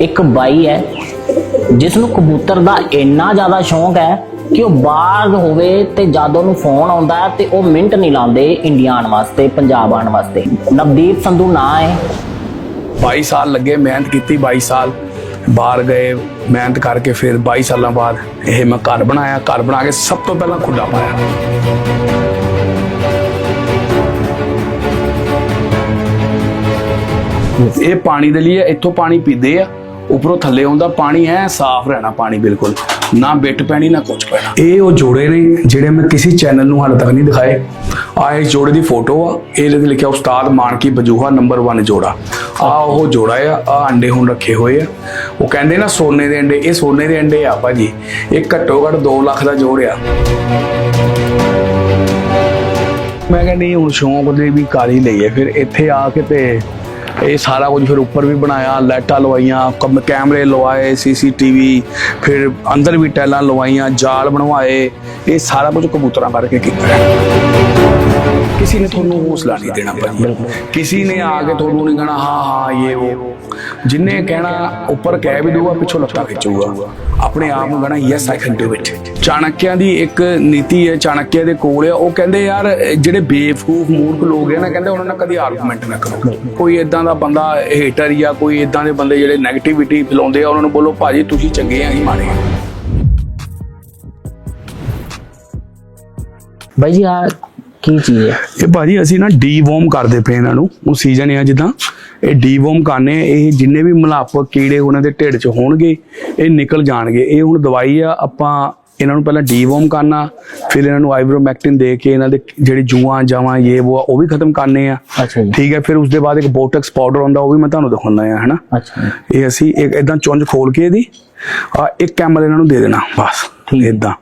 ਇੱਕ ਬਾਈ ਹੈ ਜਿਸ ਨੂੰ ਕਬੂਤਰ ਦਾ ਇੰਨਾ ਜ਼ਿਆਦਾ ਸ਼ੌਂਕ ਹੈ ਕਿ ਉਹ ਬਾਹਰ ਹੋਵੇ ਤੇ ਜਦ ਉਹਨੂੰ ਫੋਨ ਆਉਂਦਾ ਤੇ ਉਹ ਮਿੰਟ ਨਹੀਂ ਲਾਉਂਦੇ ਇੰਡੀਆ ਆਉਣ ਵਾਸਤੇ ਪੰਜਾਬ ਆਉਣ ਵਾਸਤੇ। ਨਵਦੀਪ ਸੰਧੂ ਨਾਂ ਹੈ। 22 ਸਾਲ ਲੱਗੇ ਮਿਹਨਤ ਕੀਤੀ 22 ਸਾਲ ਬਾਹਰ ਗਏ ਮਿਹਨਤ ਕਰਕੇ ਫਿਰ 22 ਸਾਲਾਂ ਬਾਅਦ ਇਹ ਮੈਂ ਘਰ ਬਣਾਇਆ। ਘਰ ਬਣਾ ਕੇ ਸਭ ਤੋਂ ਪਹਿਲਾਂ ਖੁੱਡਾ ਪਾਇਆ। ਇਹ ਪਾਣੀ ਦੇ ਲਈ ਹੈ, ਇੱਥੋਂ ਪਾਣੀ ਪੀਂਦੇ ਆ। ਉੱਪਰੋਂ ਥੱਲੇ ਆਉਂਦਾ, ਪਾਣੀ ਹੈ ਸਾਫ਼ ਰਹਿਣਾ, ਪਾਣੀ ਬਿਲਕੁਲ। ਨਾ ਬਿੱਟ ਪੈਣੀ, ਨਾ ਕੁਝ ਪੈਣਾ। ਇਹ ਉਹ ਜੋੜੇ ਨੇ ਜਿਹੜੇ ਮੈਂ ਕਿਸੇ ਚੈਨਲ ਨੂੰ ਹਾਲੇ ਤੱਕ ਨਹੀਂ ਦਿਖਾਏ। ਆ ਇਸ ਜੋੜੇ ਦੀ ਫੋਟੋ ਆ। ਇਹ ਤੇ ਲਿਖਿਆ, ਉਸਤਾਦ ਮਾਨਕੀ ਬਜੂਹਾ ਨੰਬਰ 1 ਜੋੜਾ। ਆ ਉਹ ਜੋੜਾ ਆ ਆ ਅੰਡੇ ਹੁਣ ਰੱਖੇ ਹੋਏ ਆ। ਉਹ ਕਹਿੰਦੇ ਨਾ ਸੋਨੇ ਦੇ ਅੰਡੇ, ਇਹ ਸੋਨੇ ਦੇ ਅੰਡੇ ਆ ਭਾਜੀ। ਇਹ ਘੱਟੋ ਘੱਟ 2 ਲੱਖ ਦਾ ਜੋੜ ਆ। ਮੈਂ ਕਹਿੰਦੀ ਹੁਣ ਸ਼ੌਂਕ ਦੇ ਵੀ ਕਾਲੀ ਲਈਏ। ਫਿਰ ਇੱਥੇ ਆ ਕੇ ਤੇ ਇਹ ਸਾਰਾ ਕੁਝ ਫਿਰ ਉੱਪਰ ਵੀ ਬਣਾਇਆ, ਲਾਈਟਾਂ ਲਵਾਈਆਂ ਕੈਮਰੇ ਲਵਾਏ, ਸੀਸੀਟੀਵੀ, ਫਿਰ ਅੰਦਰ ਵੀ ਟੈਲਾਂ ਲਵਾਈਆਂ, ਜਾਲ ਬਣਵਾਏ, ਇਹ ਸਾਰਾ ਕੁਝ ਕਬੂਤਰਾਂ ਕਰਕੇ ਕੀਤਾ। ਕਿਸੇ ਨੇ ਤੁਹਾਨੂੰ ਹੌਸਲਾ ਨਹੀਂ ਦੇਣਾ ਭਾਜੀ। ਕਿਸੇ ਨੇ ਆ ਕੇ ਤੁਹਾਨੂੰ ਨਹੀਂ ਕਹਣਾ ਹਾਂ ਹਾਂ ਇਹ ਉਹ। ਜਿੰਨੇ ਕਹਿਣਾ ਉੱਪਰ ਕਹਿ ਵੀ ਦੂਗਾ ਪਿੱਛੋਂ ਲੱਤਾਂ ਖਿੱਚੂਗਾ। ਆਪਣੇ ਆਪ ਨੂੰ ਕਹਣਾ yes I can do it ਚਾਣਕਿਆਂ ਦੀ ਇੱਕ ਨੀਤੀ ਹੈ ਚਾਣਕਿਆ ਦੇ ਕੋਲ ਆ ਉਹ ਕਹਿੰਦੇ ਯਾਰ ਜਿਹੜੇ ਬੇਵਕੂਫ ਮੂਰਖ ਲੋਕ ਆ ਨਾ ਕਹਿੰਦੇ ਉਹਨਾਂ ਨਾਲ ਕਦੀ ਆਰਗੂਮੈਂਟ ਨਾ ਕਰੋ। ਕੋਈ ਇਦਾਂ ਦਾ ਬੰਦਾ ਹੇਟਰ ਜਾਂ ਕੋਈ ਇਦਾਂ ਦੇ ਬੰਦੇ ਜਿਹੜੇ 네ਗੇਟਿਵਿਟੀ ਫੈਲਾਉਂਦੇ ਆ ਉਹਨਾਂ ਨੂੰ ਬੋਲੋ ਭਾਜੀ ਤੁਸੀਂ ਚੰਗੇ ਆ ਹੀ ਮਾੜੇ ਆ। ਬਾਈ ਜੀ ਆ ਕੀ ਚੀਜ਼ ਹੈ? ਇਹ ਭਾਜੀ ਅਸੀਂ ਨਾ ਡੀਵੋਮ ਕਰਦੇ ਪਏ ਇਹਨਾਂ ਨੂੰ ਉਹ ਸੀਜ਼ਨ ਆ ਜਿੱਦਾਂ ਇਹ ਡੀਵੋਮ ਕਰਨੇ ਇਹ ਜਿੰਨੇ ਵੀ ਮਲਾਪ ਕੀੜੇ ਉਹਨਾਂ ਦੇ ਢਿੱਡ 'ਚ ਹੋਣਗੇ ਇਹ ਨਿਕਲ ਜਾਣਗੇ। ਇਹ ਹੁਣ ਦਵਾਈ ਆ ਆਪਾਂ ਇਹਨਾਂ ਨੂੰ ਪਹਿਲਾਂ ਡੀਵੋਮ ਕਰਨਾ ਫਿਰ ਇਹਨਾਂ ਨੂੰ ਆਈਬਰੋਮੈਕਟਿਨ ਦੇ ਕੇ ਇਹਨਾਂ ਦੇ ਜਿਹੜੀ ਜੂਆਂ ਜਾਵਾਂ ਇਹ ਉਹ ਉਹ ਵੀ ਖਤਮ ਕਰਨੇ ਆ। ਅੱਛਾ ਜੀ। ਠੀਕ ਹੈ ਫਿਰ ਉਸ ਦੇ ਬਾਅਦ ਇੱਕ ਬੋਟੈਕਸ ਪਾਊਡਰ ਆਉਂਦਾ ਉਹ ਵੀ ਮੈਂ ਤੁਹਾਨੂੰ ਦਿਖਾਉਂਦਾ ਆ ਹਨਾ? ਅੱਛਾ ਇਹ ਅਸੀਂ ਇੱਕ ਇਦਾਂ ਚੁੰਝ ਖੋਲ ਕੇ ਇਹਦੀ ਆ ਇੱਕ ਕੈਮਲ ਇਹਨਾਂ ਨੂੰ ਦੇ ਦੇਣਾ ਬਸ ਹੈ। ਇਦਾਂ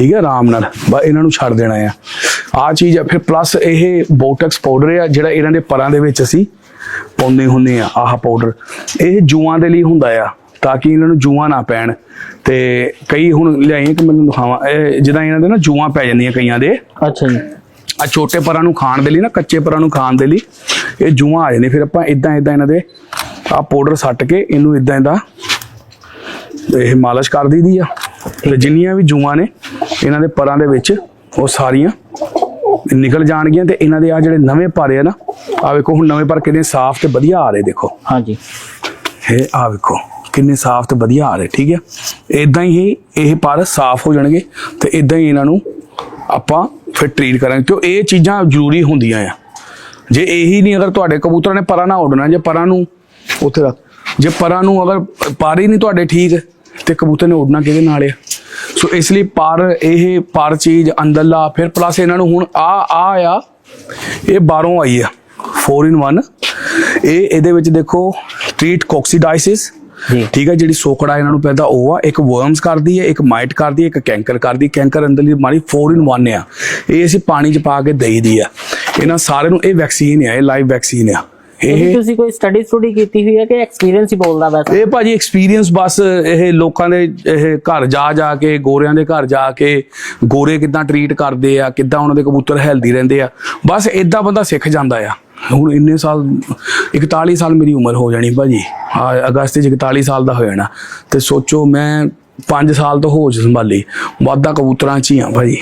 ਠੀਕ ਹੈ ਆਰਾਮ ਨਾਲ। ਬਸ ਇਹਨਾਂ ਨੂੰ ਛੱਡ ਦੇਣਾ ਆ। ਆ ਚੀਜ਼ ਆ ਫਿਰ ਪਲੱਸ ਇਹ ਬੋਟੈਕਸ ਪਾਊਡਰ ਆ ਜਿਹੜਾ ਇਹਨਾਂ ਦੇ ਪਰਾਂ ਦੇ ਵਿੱਚ ਅਸੀਂ ਪਾਉਂਦੇ ਹੁੰਦੇ ਆ ਆਹ ਪਾਊਡਰ ਇਹ ਜੂਆਂ ਦੇ ਲਈ ਹੁੰਦਾ ਆ ਤਾਂ ਕਿ ਇਹਨਾਂ ਨੂੰ ਜੂਆਂ ਨਾ ਪੈਣ। ਤੇ ਕਈ ਹੁਣ ਲਿਆਈਆਂ ਕਿ ਮੈਨੂੰ ਦਿਖਾਵਾਂ। ਇਹ ਜਿੱਦਾਂ ਇਹਨਾਂ ਦੇ ਨਾ ਜੂਆਂ ਪੈ ਜਾਂਦੀਆਂ ਕਈਆਂ ਦੇ। ਅੱਛਾ ਜੀ। ਆ ਛੋਟੇ ਪਰਾਂ ਨੂੰ ਖਾਣ ਦੇ ਲਈ ਨਾ ਕੱਚੇ ਪਰਾਂ ਨੂੰ ਖਾਣ ਦੇ ਲਈ ਇਹ ਜੂਆਂ ਆ ਜਾਂਦੇ ਫਿਰ ਆਪਾਂ ਇਦਾਂ ਇਦਾਂ ਇਹਨਾਂ ਦੇ ਆ ਪਾਊਡਰ ਸੱਟ ਕੇ ਇਹਨੂੰ ਇਦਾਂ ਇਦਾਂ ਇਹ ਮਾਲਿਸ਼ ਕਰ ਦਈਦੀ ਆ। ਤੇ ਜਿੰਨੀਆਂ ਵੀ ਜੂਆਂ ਨੇ ਇਹਨਾਂ ਦੇ ਪਰਾਂ ਦੇ ਵਿੱਚ ਉਹ ਸਾਰੀਆਂ ਨਿਕਲ ਜਾਣਗੀਆਂ ਤੇ ਇਹਨਾਂ ਦੇ ਆ ਜਿਹੜੇ ਨਵੇਂ ਪਰ ਆ ਨਾ ਆ ਵੇਖੋ ਹੁਣ ਨਵੇਂ ਪਰ ਕਿੰਨੇ ਸਾਫ਼ ਤੇ ਵਧੀਆ ਆ ਰਹੇ ਦੇਖੋ। ਹਾਂਜੀ। ਇਹ ਆ ਵੇਖੋ ਕਿੰਨੇ ਸਾਫ਼ ਤੇ ਵਧੀਆ ਆ ਰਹੇ ਠੀਕ ਹੈ ਇਦਾਂ ਹੀ ਇਹ ਪਰ ਸਾਫ਼ ਹੋ ਜਾਣਗੇ ਤੇ ਇਦਾਂ ਹੀ ਇਹਨਾਂ ਨੂੰ ਆਪਾਂ ਫਿਰ ਟ੍ਰੀਟ ਕਰਾਂਗੇ ਕਿਉਂ ਇਹ ਚੀਜ਼ਾਂ ਜ਼ਰੂਰੀ ਹੁੰਦੀਆਂ ਆ। ਜੇ ਇਹੀ ਨਹੀਂ ਅਗਰ ਤੁਹਾਡੇ ਕਬੂਤਰਾਂ ਨੇ ਪਰਾਂ ਨਾ ਉੱਡਣਾ ਜੇ ਪਰਾਂ ਨੂੰ ਉੱਥੇ ਰੱਖ ਜੇ ਪਰਾਂ ਨੂੰ ਅਗਰ ਪਰ ਹੀ ਨਹੀਂ ਤੁਹਾਡੇ ਠੀਕ ਤੇ ਕਬੂਤਰ ਨੇ ਉੱਡਣਾ ਕਿਹਦੇ ਨਾਲ ਆ? ਸੋ ਇਸ ਲਈ ਪਰ ਇਹ ਪਰ ਚੀਜ਼ ਅੰਦਰਲਾ ਫਿਰ ਪਲੱਸ ਇਹਨਾਂ ਨੂੰ ਹੁਣ ਆ ਆ ਆ ਇਹ ਬਾਹਰੋਂ ਆਈ ਆ 4 ਇਨ 1 ਇਹ ਇਹਦੇ ਵਿੱਚ ਦੇਖੋ ਟ੍ਰੀਟ ਕੋਕਸੀਡਾਈਸਿਸ। ਠੀਕ ਹੈ ਜਿਹੜੀ ਸੋਕੜਾ ਇਹਨਾਂ ਨੂੰ ਪੈਦਾ ਉਹ ਆ ਇੱਕ ਵਰਮਸ ਕਰਦੀ ਹੈ ਇੱਕ ਮਾਈਟ ਕਰਦੀ ਹੈ ਇੱਕ ਕੈਂਕਰ ਕਰਦੀ ਕੈਂਕਰ ਅੰਦਰਲੀ ਬਿਮਾਰੀ 4 ਇਨ 1 ਆ। ਇਹ ਅਸੀਂ ਪਾਣੀ 'ਚ ਪਾ ਕੇ ਦੇਈਦੀ ਆ। ਇਹਨਾਂ ਸਾਰਿਆਂ ਨੂੰ ਇਹ ਵੈਕਸੀਨ ਆ ਇਹ ਲਾਈਵ ਵੈਕਸੀਨ ਆ। ਇਹ ਤੁਸੀਂ ਕੋਈ ਸਟੱਡੀ ਸਟੂਡੀ ਕੀਤੀ ਹੋਈ ਹੈ ਕਿ ਐਕਸਪੀਰੀਅੰਸ ਹੀ ਬੋਲਦਾ ਵੈਸੇ ਇਹ ਭਾਜੀ ਐਕਸਪੀਰੀਅੰਸ ਬਸ ਇਹ ਲੋਕਾਂ ਦੇ ਇਹ ਘਰ ਜਾ ਜਾ ਕੇ ਗੋਰਿਆਂ ਦੇ ਘਰ ਜਾ ਕੇ ਗੋਰੇ ਕਿਦਾਂ ਟਰੀਟ ਕਰਦੇ ਆ ਕਿਦਾਂ ਉਹਨਾਂ ਦੇ ਕਬੂਤਰ ਹੈਲਦੀ ਰਹਿੰਦੇ ਆ। ਬਸ ਇਦਾਂ ਬੰਦਾ ਸਿੱਖ ਜਾਂਦਾ ਆ। ਹੁਣ ਇੰਨੇ ਸਾਲ 41 ਸਾਲ ਮੇਰੀ ਉਮਰ ਹੋ ਜਾਣੀ ਭਾਜੀ। ਆ ਅਗਸਤ ਚ 41 ਸਾਲ ਦਾ ਹੋ ਜਾਣਾ। ਤੇ ਸੋਚੋ ਮੈਂ 5 ਸਾਲ ਤੋਂ ਹੋਸ਼ ਸੰਭਾਲੀ। ਵਾਧਾ ਕਬੂਤਰਾਂ ਚ ਹੀ ਆ ਭਾਜੀ।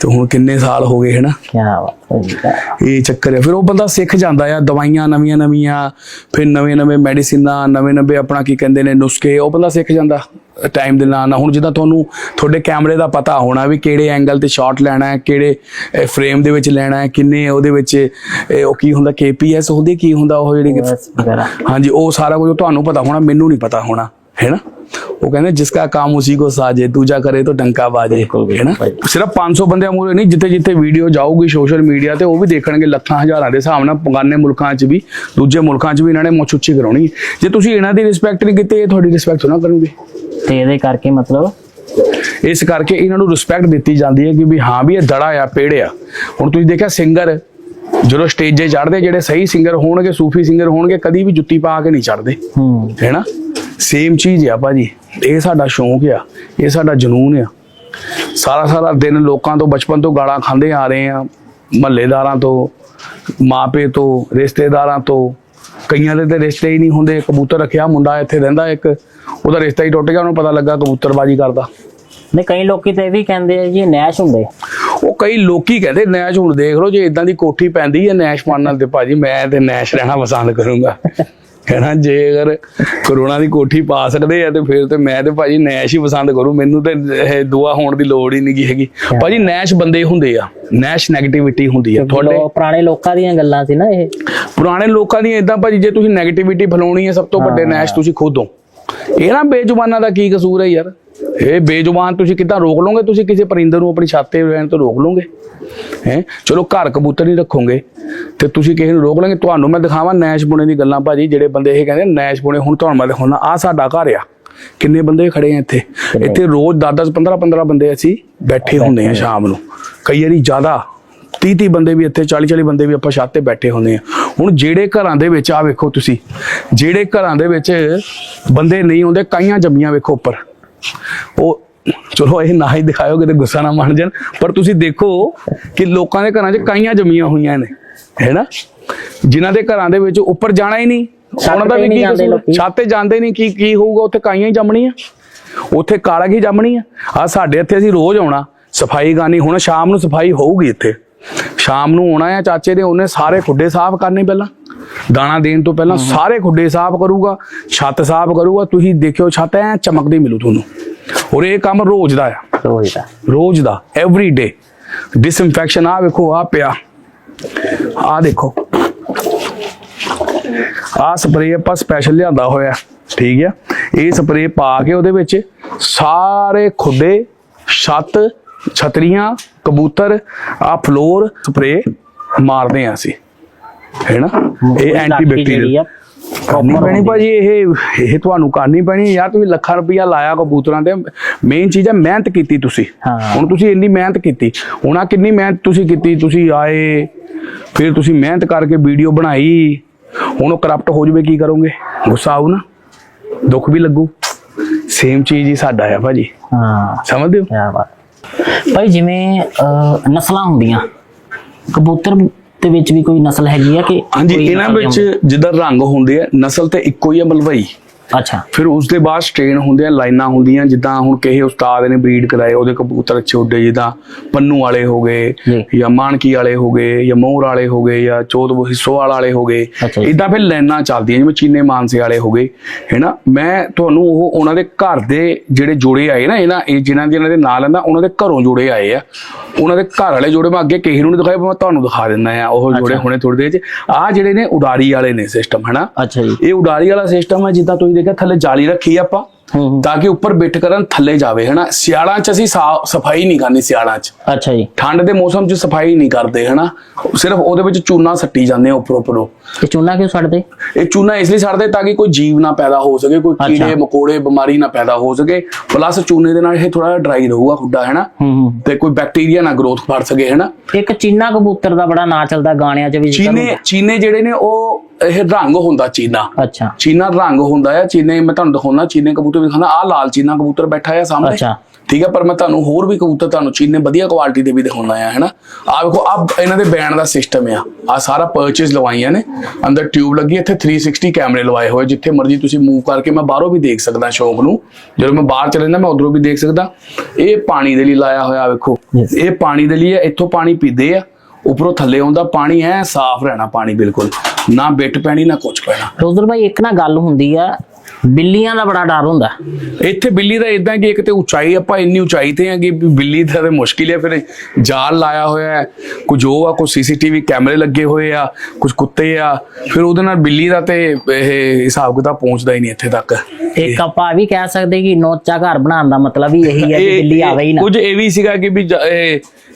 ਤੇ ਹੁਣ ਕਿੰਨੇ ਸਾਲ ਹੋ ਗਏ ਹਨਾ ਕੀ ਬਾਤ ਹੈ। ਇਹ ਚੱਕਰ ਹੈ। ਫਿਰ ਉਹ ਬੰਦਾ ਸਿੱਖ ਜਾਂਦਾ ਆ ਦਵਾਈਆਂ ਨਵੀਆਂ ਨਵੀਆਂ ਫਿਰ ਨਵੇਂ ਨਵੇਂ ਮੈਡੀਸਿਨਾਂ ਨਵੇਂ ਨਵੇਂ ਆਪਣਾ ਕੀ ਕਹਿੰਦੇ ਨੇ ਨੁਸਖੇ ਉਹ ਬੰਦਾ ਸਿੱਖ ਜਾਂਦਾ ਟਾਈਮ ਦੇ ਨਾਲ ਹੁਣ ਜਿੱਦਾਂ ਤੁਹਾਨੂੰ ਤੁਹਾਡੇ ਕੈਮਰੇ ਦਾ ਪਤਾ ਹੋਣਾ ਵੀ ਕਿਹੜੇ ਐਂਗਲ ਤੇ ਸ਼ਾਟ ਲੈਣਾ ਹੈ ਕਿਹੜੇ ਫਰੇਮ ਦੇ ਵਿੱਚ ਲੈਣਾ ਹੈ ਕਿੰਨੇ ਉਹਦੇ ਵਿੱਚ ਉਹ ਕੀ ਹੁੰਦਾ ਕੇਪੀਐਸ ਹੁੰਦੀ ਕੀ ਹੁੰਦਾ ਉਹ ਜਿਹੜੀ ਹਾਂਜੀ ਉਹ ਸਾਰਾ ਕੁਝ ਤੁਹਾਨੂੰ ਪਤਾ ਹੋਣਾ ਮੈਨੂੰ ਨਹੀਂ ਪਤਾ ਹੋਣਾ। ਹੈ ਨਾ ਉਹ ਕਹਿੰਦੇ ਜਿਸਕਾ ਕੰਮ ਉਸੀ ਕੋ ਸਾਜੇ ਦੂਜਾ ਕਰੇ ਤਾਂ ਡੰਕਾ ਬਾਜੇ ਬਿਲਕੁਲ, ਹੈ ਨਾ। ਸਿਰਫ 500 ਬੰਦਿਆਂ ਮੂਰੇ ਨਹੀਂ ਜਿੱਥੇ ਜਿੱਥੇ ਵੀਡੀਓ ਜਾਊਗੀ ਸੋਸ਼ਲ ਮੀਡੀਆ ਤੇ ਉਹ ਵੀ ਦੇਖਣਗੇ ਲੱਖਾਂ ਹਜ਼ਾਰਾਂ ਦੇ ਹਿਸਾਬ ਨਾਲ ਪਗਾਨੇ ਮੁਲਕਾਂ 'ਚ ਵੀ ਦੂਜੇ ਮੁਲਕਾਂ 'ਚ ਵੀ ਇਹਨਾਂ ਨੇ ਮੁੱਛ ਉੱਚੀ ਕਰਾਉਣੀ ਜੇ ਤੁਸੀਂ ਇਹਨਾਂ ਦੀ ਰਿਸਪੈਕਟ ਨਹੀਂ ਕੀਤੀ ਇਹ ਤੁਹਾਡੀ ਰਿਸਪੈਕਟ ਨਾ ਕਰਨਗੇ ਤੇ ਇਹਦੇ ਕਰਕੇ ਮਤਲਬ ਇਸ ਕਰਕੇ ਇਹਨਾਂ ਨੂੰ ਰਿਸਪੈਕਟ ਦਿੱਤੀ ਜਾਂਦੀ ਹੈ ਕਿ ਵੀ ਹਾਂ ਵੀ ਇਹ ਦੜਾ ਆ ਪੇੜ ਆ ਹੁਣ ਤੁਸੀਂ ਦੇਖਿਆ ਸਿੰਗਰ ਜਦੋਂ ਸਟੇਜੇ ਚੜ੍ਹਦੇ ਜਿਹੜੇ ਸਹੀ ਸਿੰਗਰ ਹੋਣਗੇ ਸੂਫੀ ਸਿੰਗਰ ਹੋਣਗੇ ਕਦੀ ਵੀ ਜੁੱਤੀ ਪਾ ਕੇ ਨਹੀਂ ਚੜ੍ਹਦੇ। ਹੂੰ। ਹੈ ਨਾ ਸੇਮ ਚੀਜ਼ ਆ ਭਾਜੀ। ਇਹ ਸਾਡਾ ਸ਼ੌਂਕ ਆ। ਇਹ ਸਾਡਾ ਜਨੂਨ ਆ। ਸਾਰਾ ਸਾਰਾ ਦਿਨ ਲੋਕਾਂ ਤੋਂ ਬਚਪਨ ਤੋਂ ਗਾਲਾਂ ਖਾਂਦੇ ਆ ਰਹੇ ਆ ਮਹੱਲੇਦਾਰਾਂ ਤੋਂ ਮਾਪੇ ਤੋਂ ਰਿਸ਼ਤੇਦਾਰਾਂ ਤੋਂ। ਕਈਆਂ ਦੇ ਤੇ ਰਿਸ਼ਤੇ ਹੀ ਨਹੀਂ ਹੁੰਦੇ। ਕਬੂਤਰ ਰੱਖਿਆ ਮੁੰਡਾ ਇੱਥੇ ਰਹਿੰਦਾ ਇੱਕ। ਉਹਦਾ ਰਿਸ਼ਤਾ ਹੀ ਟੁੱਟ ਗਿਆ ਉਹਨੂੰ ਪਤਾ ਲੱਗਾ ਕਬੂਤਰਬਾਜੀ ਕਰਦਾ। ਨਹੀਂ ਕਈ ਲੋਕੀ ਤੇ ਇਹ ਵੀ ਕਹਿੰਦੇ ਆ ਜੀ ਇਹ ਨੈਸ਼ ਹੁੰਦੇ। ਉਹ ਕਈ ਲੋਕੀ ਕਹਿੰਦੇ ਨੈਸ਼ ਹੁਣ ਦੇਖ ਲਓ ਜੇ ਇਦਾਂ ਦੀ ਕੋਠੀ ਪੈਂਦੀ ਹੈ ਨੈਸ਼ ਪਾਣ ਤੇ ਭਾਜੀ ਮੈਂ ਤੇ ਨੈਸ਼ ਰਹਿਣਾ ਪਸੰਦ ਕਰੂੰਗਾ। ਕਹਿਣਾ ਜੇ ਅਗਰ ਕਰੋਨਾ ਦੀ ਕੋਠੀ ਪਾ ਸਕਦੇ ਆ ਤੇ ਫਿਰ ਤੇ ਮੈਂ ਤੇ ਭਾਜੀ ਨੈਸ਼ ਹੀ ਪਸੰਦ ਕਰੂ ਮੈਨੂੰ ਤੇ ਇਹ ਦੁਆ ਹੋਣ ਦੀ ਲੋੜ ਹੀ ਨਹੀਂ ਹੈਗੀ। ਭਾਜੀ ਨੈਸ਼ ਬੰਦੇ ਹੁੰਦੇ ਆ ਨੈਸ਼ 네ਗੇਟਿਵਿਟੀ ਹੁੰਦੀ ਆ। ਤੁਹਾਡੇ ਪੁਰਾਣੇ ਲੋਕਾਂ ਦੀਆਂ ਗੱਲਾਂ ਸੀ ਨਾ ਇਹ। ਪੁਰਾਣੇ ਲੋਕਾਂ ਦੀ ਇਦਾਂ ਭਾਜੀ ਜੇ ਤੁਸੀਂ 네ਗੇਟਿਵਿਟੀ ਫੈਲਾਉਣੀ ਹੈ ਸਭ ਤੋਂ ਵੱਡੇ ਨੈਸ਼ ਤੁਸੀਂ ਖੁਦ ਹੋ। ਇਹ ਨਾ ਬੇਜ਼ੁਬਾਨਾਂ ਦਾ ਕੀ ਕਸੂਰ ਹੈ ਯਾਰ? ਇਹ ਬੇਜ਼ੁਬਾਨ ਤੁਸੀਂ ਕਿੱਦਾਂ ਰੋਕ ਲਓਗੇ? ਤੁਸੀਂ ਕਿਸੇ ਪਰਿੰਦਰ ਨੂੰ ਆਪਣੀ ਛੱਤ ਤੇ ਰਹਿਣ ਤੋਂ ਰੋਕ ਲਓਗੇ? ਹੈ? ਚਲੋ ਘਰ ਕਬੂਤਰ ਨਹੀਂ ਰੱਖੋਗੇ। ਤੇ ਤੁਸੀਂ ਕਿਸੇ ਨੂੰ ਰੋਕ ਲਓਗੇ? ਤੁਹਾਨੂੰ ਮੈਂ ਦਿਖਾਵਾਂ ਨੈਸ਼ ਬੁਣੇ ਦੀ ਗੱਲਾਂ ਭਾਜੀ ਜਿਹੜੇ ਬੰਦੇ ਇਹ ਕਹਿੰਦੇ ਨੈਸ਼ ਬੁਣੇ ਹੁਣ ਤੁਹਾਨੂੰ ਮੈਂ ਦਿਖਾਉਣਾ। ਆ ਸਾਡਾ ਘਰ ਆ। ਕਿੰਨੇ ਬੰਦੇ ਖੜੇ ਆ ਇੱਥੇ? ਇੱਥੇ ਰੋਜ਼ 10 10 15 15 ਬੰਦੇ ਅਸੀਂ ਬੈਠੇ ਹੁੰਦੇ ਆ ਸ਼ਾਮ ਨੂੰ। ਕਈ ਵਾਰੀ ਜ਼ਿਆਦਾ। 30 30 ਬੰਦੇ ਵੀ ਇੱਥੇ 40 40 ਬੰਦੇ ਵੀ ਆਪਾਂ ਛੱਤ ਤੇ ਬੈਠੇ ਹੁੰਦੇ ਆ। ਹੁਣ ਜਿਹੜੇ ਘਰਾਂ ਦੇ ਵਿੱਚ ਆ ਵੇਖੋ ਤੁਸੀਂ ਜਿਹੜੇ ਘਰਾਂ ਦੇ ਵਿੱਚ ਬੰਦੇ ਨਹੀਂ ਹੁੰਦੇ ਕਾਈਆਂ ਜੰਮੀਆਂ ਵੇਖੋ ਉੱਪਰ। ਉਹ ਚਲੋ ਇਹ ਨਾ ਹੀ ਦਿਖਾਇਓ ਕਿਤੇ ਗੁੱਸਾ ਨਾ ਮੰਨ ਜਾਣ। ਪਰ ਤੁਸੀਂ ਦੇਖੋ ਕਿ ਲੋਕਾਂ ਦੇ ਘਰਾਂ 'ਚ ਕਾਈਆਂ ਜੰਮੀਆਂ ਹੋਈਆਂ ਨੇ ਹੈਨਾ ਜਿਨ੍ਹਾਂ ਦੇ ਘਰਾਂ ਦੇ ਵਿੱਚ ਉੱਪਰ ਜਾਣਾ ਹੀ ਨਹੀਂ। ਉਹਨਾਂ ਦਾ ਵੀ ਕੀ ਕਸੂਰ। ਛੱਤ ਤੇ ਜਾਂਦੇ ਨਹੀਂ ਕੀ ਕੀ ਹੋਊਗਾ? ਉੱਥੇ ਕਾਈਆਂ ਹੀ ਜੰਮਣੀਆਂ। ਉੱਥੇ ਕਾਲਾ ਕੀ ਜੰਮਣੀ ਆ? ਆ ਸਾਡੇ ਇੱਥੇ ਅਸੀਂ ਰੋਜ਼ ਆਉਣਾ। ਸਫ਼ਾਈ ਕਰਨੀ ਹੁਣ ਸ਼ਾਮ ਨੂੰ ਸਫ਼ਾਈ ਹੋਊਗੀ ਇੱਥੇ। ਸ਼ਾਮ ਨੂੰ ਆਉਣਾ ਆ ਚਾਚੇ ਦੇ ਉਹਨੇ ਸਾਰੇ ਖੁੱਡੇ ਸਾਫ਼ ਕਰਨੇ ਪਹਿਲਾਂ। ਦਾਣਾ ਦੇਣ ਤੋਂ ਪਹਿਲਾਂ ਸਾਰੇ ਖੁੱਡੇ ਸਾਫ਼ ਕਰੂਗਾ ਛੱਤ ਸਾਫ਼ ਕਰੂਗਾ ਤੁਸੀਂ ਦੇਖਿਓ ਛੱਤ ਐ ਚਮਕਦੀ ਮਿਲੂ ਤੁਹਾਨੂੰ। ਔਰ ਇਹ ਕੰਮ ਰੋਜ਼ ਦਾ ਆ। ਰੋਜ਼ ਦਾ। ਰੋਜ਼ ਦਾ ਐਵਰੀ ਡੇ ਡਿਸਇਨਫੈਕਸ਼ਨ ਆ ਵੇਖੋ ਆ ਪਿਆ। ਆ ਦੇਖੋ। ਆ ਸਪਰੇਅ ਆਪਾਂ ਸਪੈਸ਼ਲ ਲਿਆਂਦਾ ਹੋਇਆ ਠੀਕ ਆ? ਇਹ ਸਪਰੇਅ ਪਾ ਕੇ ਉਹਦੇ ਵਿੱਚ ਸਾਰੇ ਖੁੱਡੇ ਛੱਤ ਛਤਰੀਆਂ ਕਬੂਤਰ ਆ ਫਲੋਰ ਸਪਰੇਅ ਮਾਰਦੇ ਆ ਅਸੀਂ। ਹੈ ਨਾ? ਇਹ ਐਂਟੀ ਜਿਹੜੀ ਬੈਕਟੀਰੀਅਲ ਆ ਕਰਨੀ ਪੈਣੀ ਭਾਜੀ ਇਹ ਇਹ ਤੁਹਾਨੂੰ ਕਰਨੀ ਪੈਣੀ। ਯਾਰ ਤੁਸੀਂ ਲੱਖਾਂ ਰੁਪਇਆ ਲਾਇਆ ਕਬੂਤਰਾਂ ਤੇ। ਮੇਨ ਚੀਜ਼ ਹੈ ਮਿਹਨਤ ਕੀਤੀ ਤੁਸੀਂ। ਹੁਣ ਤੁਸੀਂ ਇੰਨੀ ਮਿਹਨਤ ਕੀਤੀ। ਹੁਣ ਆ ਕਿੰਨੀ ਮਿਹਨਤ ਤੁਸੀਂ ਕੀਤੀ? ਤੁਸੀਂ ਆਏ ਫਿਰ ਤੁਸੀਂ ਮਿਹਨਤ ਕਰਕੇ ਵੀਡੀਓ ਬਣਾਈ। ਹੁਣ ਉਹ ਕਰਪਟ ਹੋ ਜਵੇ ਕੀ ਕਰੋਗੇ? ਗੁੱਸਾ ਆਊ ਨਾ। ਦੁੱਖ ਵੀ ਲੱਗੂ। ਸੇਮ ਚੀਜ਼ ਹੀ ਸਾਡਾ ਹੈ ਭਾਜੀ। ਹਾਂ। ਸਮਝਦੇ ਹੋ? ਕਿਆ ਬਾਤ। ਭਾਈ ਜਿਵੇਂ ਨਸਲਾਂ ਹੁੰਦੀਆਂ ਕਬੂਤਰ ਦੇ ਵਿੱਚ ਵੀ ਕੋਈ ਨਸਲ ਹੈਗੀ ਆ ਕਿ ਹਾਂਜੀ ਇਹਨਾਂ ਵਿੱਚ ਜਿੱਦਾਂ ਰੰਗ ਹੁੰਦੇ ਆ ਨਸਲ ਤੇ ਇੱਕੋ ਹੀ ਹੈ ਮਲਵਈ? ਅੱਛਾ। ਫਿਰ ਉਸ ਦੇ ਬਾਅਦ ਸਟ੍ਰੇਨ ਹੁੰਦੇ ਆ ਲਾਈਨਾਂ ਹੁੰਦੀਆਂ ਜਿੱਦਾਂ ਹੁਣ ਕਿਸੇ ਉਸਤਾਦ ਨੇ ਬਰੀਡ ਕਰਾਏ ਉਹਦੇ ਕਬੂਤਰ ਅੱਛੇ ਉੱਡੇ ਜਿੱਦਾਂ ਪੰਨੂ ਵਾਲੇ ਹੋ ਗਏ ਜੀ। ਮਾਨਕੀ ਵਾਲੇ ਹੋ ਗਏ ਜਾਂ ਮੋਹਰ ਵਾਲੇ ਹੋ ਗਏ ਜਾਂ ਚੋਦ ਹਿੱਸੋਵਾਲ ਵਾਲੇ ਹੋ ਗਏ। ਇਦਾਂ ਫਿਰ ਲਾਈਨਾਂ ਚੱਲਦੀਆਂ ਜਿਵੇਂ ਚੀਨੇ ਮਾਨਸੇ ਵਾਲੇ ਹੋ ਗਏ ਹੈਨਾ? ਮੈਂ ਤੁਹਾਨੂੰ ਉਹ ਉਹਨਾਂ ਦੇ ਘਰ ਦੇ ਜਿਹੜੇ ਜੋੜੇ ਆਏ ਨਾ ਇਹਨਾਂ ਇਹ ਜਿਨ੍ਹਾਂ ਦੇ ਇਹਨਾਂ ਦੇ ਨਾਂ ਲੈਂਦਾ ਉਹਨਾਂ ਦੇ ਘਰੋਂ ਜੋੜੇ ਆਏ ਆ। ਉਹਨਾਂ ਦੇ ਘਰ ਵਾਲੇ ਜੋੜੇ ਮੈਂ ਅੱਗੇ ਕਿਸੇ ਨੂੰ ਨਹੀਂ ਦਿਖਾਏ ਪਰ ਮੈਂ ਤੁਹਾਨੂੰ ਦਿਖਾ ਦਿੰਦਾ ਆ ਉਹ ਜੋੜੇ ਹੁਣੇ ਥੋੜੀ ਦੇਰ ਚ। ਆ ਜਿਹੜੇ ਨੇ ਉਡਾਰੀ ਵਾਲੇ ਨੇ ਸਿਸਟਮ ਹੈਨਾ? ਅੱਛਾ ਜੀ। ਇਹ ਉਡਾਰੀ ਵਾਲਾ ਸਿਸਟਮ ਹੈ ਜਿੱਦਾਂ ਤੁਸੀਂ ਦੇਖਿਆ ਥੱਲੇ ਜਾਲੀ ਰੱਖੀ ਆਪਾਂ। ਤਾਂ ਕਿ ਉੱਪਰ ਬਿੱਟ ਕਰਨ ਥੱਲੇ ਜਾਵੇ ਹਨਾ? ਸਿਆਲਾਂ 'ਚ ਅਸੀਂ ਸਫ਼ਾਈ ਨਹੀਂ ਕਰਨੀ ਸਿਆਲਾਂ 'ਚ। ਅੱਛਾ ਜੀ। ਠੰਡ ਦੇ ਮੌਸਮ 'ਚ ਸਫ਼ਾਈ ਨਹੀਂ ਕਰਦੇ ਹਨਾ? ਸਿਰਫ ਉਹਦੇ ਵਿੱਚ ਚੂਨਾ ਸੱਟੀ ਜਾਂਦੇ ਆ ਉੱਪਰੋਂ ਉੱਪਰੋਂ। ਤੇ ਚੂਨਾ ਕਿਉਂ ਛੱਡਦੇ ਇਹ ਚੂਨਾ ਇਸ ਲਈ ਛੱਡਦੇ ਤਾਂ ਕਿ ਕੋਈ ਜੀਵ ਨਾ ਪੈਦਾ ਹੋ ਸਕੇ ਕੋਈ। ਕੀੜੇ ਮਕੋੜੇ ਬਿਮਾਰੀ ਨਾ ਪੈਦਾ ਹੋ ਸਕੇ। ਪਲੱਸ ਚੂਨੇ ਦੇ ਨਾਲ ਇਹ ਥੋੜਾ ਡਰਾਈ ਰਹੂਗਾ ਖੁੱਡਾ ਹੈਨਾ? ਤੇ ਕੋਈ ਬੈਕਟੀਰੀਆ ਨਾ ਗਰੋਥ ਫੜ ਸਕੇ ਹੈਨਾ? ਇੱਕ ਚੀਨਾ ਕਬੂਤਰ ਦਾ ਬੜਾ ਨਾਂ ਚੱਲਦਾ ਗਾਣਿਆਂ 'ਚ ਵੀ ਚੀਨੇ। ਚੀਨੇ ਜਿਹੜੇ ਨੇ ਉਹ ਇਹ ਰੰਗ ਹੁੰਦਾ ਚੀਨਾ। ਅੱਛਾ। ਚੀਨਾ ਰੰਗ ਹੁੰਦਾ ਆ ਚੀਨੇ ਮੈਂ ਤੁਹਾਨੂੰ ਦਿਖਾਉਣਾ ਚੀਨੇ ਕਬੂਤਰ ਵੀ ਦਿਖਾਉਣਾ ਆ ਲਾਲ ਚੀਨਾ ਕਬੂਤਰ ਬੈਠਾ ਆ ਸਾਹਮਣੇ। ਅੱਛਾ। ਠੀਕ ਹੈ ਪਰ ਮੈਂ ਤੁਹਾਨੂੰ ਹੋਰ ਵੀ ਕਬੂਤਰ ਤੁਹਾਨੂੰ ਚੀਨੇ ਵਧੀਆ ਕੁਆਲਿਟੀ ਦੇ ਵੀ ਦਿਖਾਉਣਾ ਆ ਹੈਨਾ? ਆ ਵੇਖੋ ਆ ਇਹਨਾਂ ਦੇ ਬੈਂਡ ਦਾ ਸਿਸਟਮ ਆ। ਆ ਸਾਰਾ ਪਰਚੇਸ ਲਵਾਈਆਂ ਨੇ। ਅੰਦਰ ਟਿਊਬ ਲੱਗੀ ਇੱਥੇ 360 ਕੈਮਰੇ ਲਵਾਏ ਹੋਏ ਜਿੱਥੇ ਮਰਜ਼ੀ ਤੁਸੀਂ ਮੂਵ ਕਰਕੇ ਮੈਂ ਬਾਹਰੋਂ ਵੀ ਦੇਖ ਸਕਦਾ ਸ਼ੌਂਕ ਨੂੰ। ਜਦੋਂ ਮੈਂ ਬਾਹਰ ਚਲੇ ਜਾਂਦਾ ਮੈਂ ਉਧਰੋਂ ਵੀ ਦੇਖ ਸਕਦਾ। ਇਹ ਪਾਣੀ ਦੇ ਲਈ ਲਾਇਆ ਹੋਇਆ ਵੇਖੋ. ਇਹ ਪਾਣੀ ਦੇ ਲਈ ਹੈ ਇੱਥੋਂ ਪਾਣੀ ਪੀਂਦੇ ਆ। ਉੱਪਰੋਂ ਥੱਲੇ ਆਉਂਦਾ ਪਾਣੀ ਐ ਸਾਫ਼ ਰਹਿਣਾ ਪਾਣੀ ਬਿਲਕੁਲ। ਨਾ ਬਿੱਟ ਪੈਣੀ ਨਾ ਕੁਝ ਪੈਣਾ। ਰੋਜ਼ਰ ਭਾਈ ਇੱਕ ਨਾ ਗੱਲ ਹੁੰਦੀ ਆ ਬਿੱਲੀਆਂ ਦਾ ਬੜਾ ਡਰ ਹੁੰਦਾ। ਇੱਥੇ ਬਿੱਲੀ ਦਾ ਇਦਾਂ ਕਿ ਇੱਕ ਤੇ ਉਚਾਈ ਆਪਾਂ ਇੰਨੀ ਉਚਾਈ ਤੇ ਆ ਕਿ ਬਿੱਲੀ ਦਾ ਤੇ ਮੁਸ਼ਕਿਲ ਹੈ ਫਿਰ ਜਾਲ ਲਾਇਆ ਹੋਇਆ ਹੈ। ਕੁਝ ਉਹ ਆ ਕੁਝ ਸੀਸੀਟੀਵੀ ਕੈਮਰੇ ਲੱਗੇ ਹੋਏ ਆ ਕੁਝ ਕੁੱਤੇ ਆ ਫਿਰ ਉਹਦੇ ਨਾਲ ਬਿੱਲੀ ਦਾ ਤੇ ਇਹ ਹਿਸਾਬ ਕਿਤਾਬ ਪਹੁੰਚਦਾ ਹੀ ਨਹੀਂ ਇੱਥੇ ਤੱਕ। ਇੱਕ ਆਪਾਂ ਵੀ ਕਹਿ ਸਕਦੇ ਕਿ ਨੋਚਾ ਘਰ ਬਣਾਉਣ ਦਾ ਮਤਲਬ ਹੀ ਇਹੀ ਹੈ ਕਿ ਬਿੱਲੀ ਆਵੇ ਹੀ ਨਾ। ਕੁਝ ਇਹ ਵੀ ਸੀਗਾ ਕਿ ਵੀ